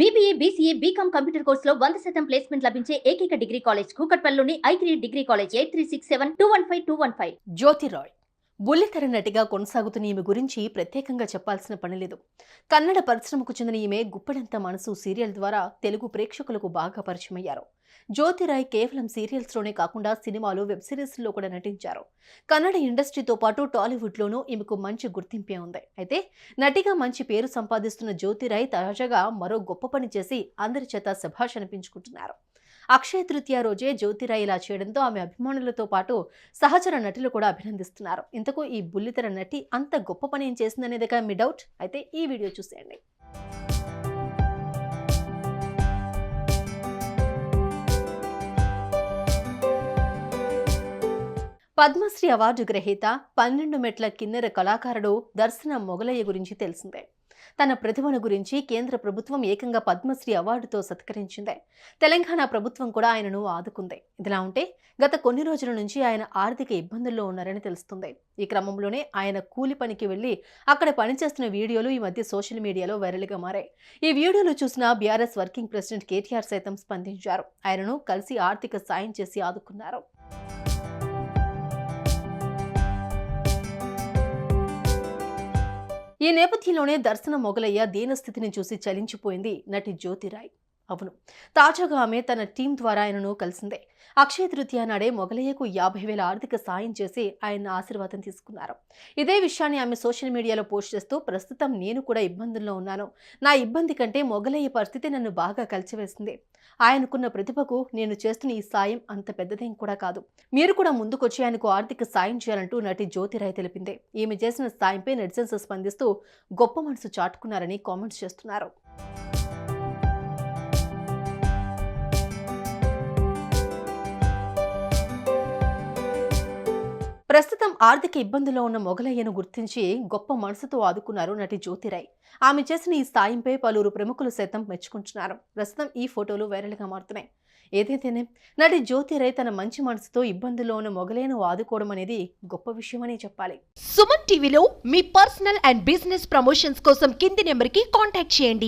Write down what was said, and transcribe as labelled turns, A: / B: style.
A: BBA BCA BCom computer కోర్సులో వంద శాతం ప్లేస్మెంట్ లభించే ఏకైక డిగ్రీ కాలేజ్ కూకట్పల్లిలోని I three degree college eight three six seven two one five two one five
B: Jyoti Rai బుల్లితెర నటిగా కొనసాగుతున్న ఈమె గురించి ప్రత్యేకంగా చెప్పాల్సిన పని లేదు. కన్నడ పరిశ్రమకు చెందిన ఈమె గుప్పెడంత మనసు సీరియల్ ద్వారా తెలుగు ప్రేక్షకులకు బాగా పరిచయమయ్యారు. జ్యోతిరాయ్ కేవలం సీరియల్స్లోనే కాకుండా సినిమాలు వెబ్ సిరీస్లో కూడా నటించారు. కన్నడ ఇండస్ట్రీతో పాటు టాలీవుడ్లోనూ ఈమెకు మంచి గుర్తింపే ఉంది. అయితే నటిగా మంచి పేరు సంపాదిస్తున్న జ్యోతిరాయ్ తాజాగా మరో గొప్ప పని చేసి అందరి చేత శభాష్ అనిపించుకుంటున్నారు. అక్షయ తృతీయ రోజే జ్యోతిరాయ్ ఇలా చేయడంతో ఆమె అభిమానులతో పాటు సహచర నటులు కూడా అభినందిస్తున్నారు. ఇంతకు ఈ బుల్లితెర నటి అంత గొప్ప పని ఏం చేసిందనేదిగా మీ డౌట్? అయితే ఈ వీడియో చూసేయండి. పద్మశ్రీ అవార్డు గ్రహీత పన్నెండు మెట్ల కిన్నెర కళాకారుడు దర్శన మొగలయ్య గురించి తెలిసిందే. తన ప్రతిభను గురించి కేంద్ర ప్రభుత్వం ఏకంగా పద్మశ్రీ అవార్డుతో సత్కరించింది. తెలంగాణ ప్రభుత్వం కూడా ఆయనను ఆదుకుంది. ఇదిలా ఉంటే గత కొన్ని రోజుల నుంచి ఆయన ఆర్థిక ఇబ్బందుల్లో ఉన్నారని తెలుస్తుంది. ఈ క్రమంలోనే ఆయన కూలి పనికి వెళ్ళి అక్కడ పనిచేస్తున్న వీడియోలు ఈ మధ్య సోషల్ మీడియాలో వైరల్గా మారాయి. ఈ వీడియోలు చూసిన బీఆర్ఎస్ వర్కింగ్ ప్రెసిడెంట్ కేటీఆర్ సైతం స్పందించారు. ఆయనను కలిసి ఆర్థిక సాయం చేసి ఆదుకున్నారు. ఈ నేపథ్యంలోనే దర్శన మొగలయ్య దీనస్థితిని చూసి చలించిపోయింది నటి జ్యోతిరాయ్. అవును. తాజాగా ఆమె తన టీం ద్వారా ఆయనను కలిసిందే. అక్షయ తృతీయ నాడే మొగలయ్యకు యాభై వేల ఆర్థిక సాయం చేసి ఆయన ఆశీర్వాదం తీసుకున్నారు. ఇదే విషయాన్ని ఆమె సోషల్ మీడియాలో పోస్ట్ చేస్తూ ప్రస్తుతం నేను కూడా ఇబ్బందుల్లో ఉన్నాను. నా ఇబ్బంది కంటే మొగలయ్య పరిస్థితి నన్ను బాగా కలిచివేసింది. ఆయనకున్న ప్రతిభకు నేను చేస్తున్న ఈ సాయం అంత పెద్దదేం కూడా కాదు. మీరు కూడా ముందుకొచ్చి ఆయనకు ఆర్థిక సాయం చేయాలంటూ నటి జ్యోతిరాయ్ తెలిపింది. ఈమె చేసిన సాయంపై నెటిజన్స్ స్పందిస్తూ గొప్ప మనసు చాటుకున్నారని కామెంట్స్ చేస్తున్నారు. ఆర్థిక ఇబ్బందుల్లో ఉన్న మొగలయ్యను గుర్తించి గొప్ప మనసుతో ఆదుకున్నారు నటి జ్యోతిరాయ్. ఆమె చేసిన ఈ సాయంపై పలువురు ప్రముఖులు సైతం మెచ్చుకుంటున్నారు. ప్రస్తుతం ఈ ఫోటోలు వైరల్గా మారుతున్నాయి. ఏదైతేనే నటి జ్యోతిరాయ్ తన మంచి మనసుతో ఇబ్బందుల్లో ఉన్న మొగలయ్యను ఆదుకోవడం అనేది గొప్ప విషయమని చెప్పాలి.
C: సుమన్ టీవీలో మీ పర్సనల్ అండ్ బిజినెస్ ప్రమోషన్స్ కోసం కింది నెంబర్కి కాంటాక్ట్ చేయండి.